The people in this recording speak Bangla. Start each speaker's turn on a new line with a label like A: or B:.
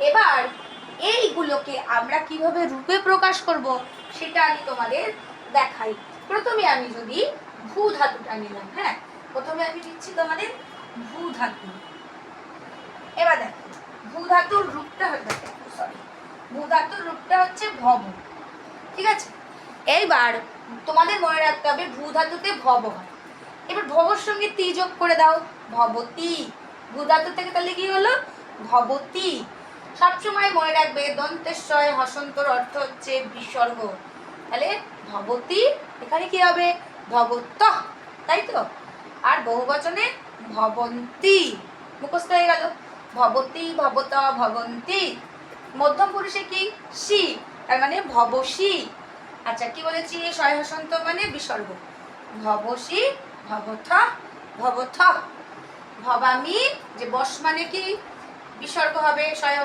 A: এবার এইগুলোকে আমরা কীভাবে রূপে প্রকাশ করব, সেটা আমি তোমাদের দেখাই। প্রথমে আমি যদি ভূ ধাতুটা নিলাম হ্যাঁ? প্রথমে আমি দিচ্ছি তোমাদের ভূ ধাতু এবার দেখো ভূ ধাতুর রূপটা হচ্ছে সরি ভূ ধাতুর রূপটা হচ্ছে ভব। ঠিক আছে? এইবার তোমাদের মনে রাখতে হবে ভূ ধাতুতে ভব হয়। এবার ভবর সঙ্গে তি যোগ করে দাও, ভবতী। ভূ ধাতু থেকে তাহলে কি হলো? ভবতী। সবসময় মনে রাখবে দন্তেশ্বয় হসন্তর অর্থ হচ্ছে বিসর্গ। তাহলে ভবতী, এখানে কি হবে? ভবত তাই তো? আর বহুবচনে ভবন্তী, মুখস্থ হয়ে গেল। ভবতী, ভবত, ভবন্তী। মধ্যম পুরুষে কি? সি তার মানে ভবসী আচ্ছা কি বলেছি? সয় হসন্ত মানে বিসর্গ। ভবসী ভবথ ভবথ ভবামি, যে বস মানে কি? বিসর্গ হবে সয়